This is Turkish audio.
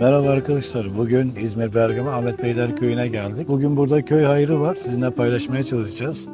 Merhaba arkadaşlar. Bugün İzmir Bergama Ahmet Beyler Köyü'ne geldik. Bugün burada köy hayrı var. Sizinle paylaşmaya çalışacağız.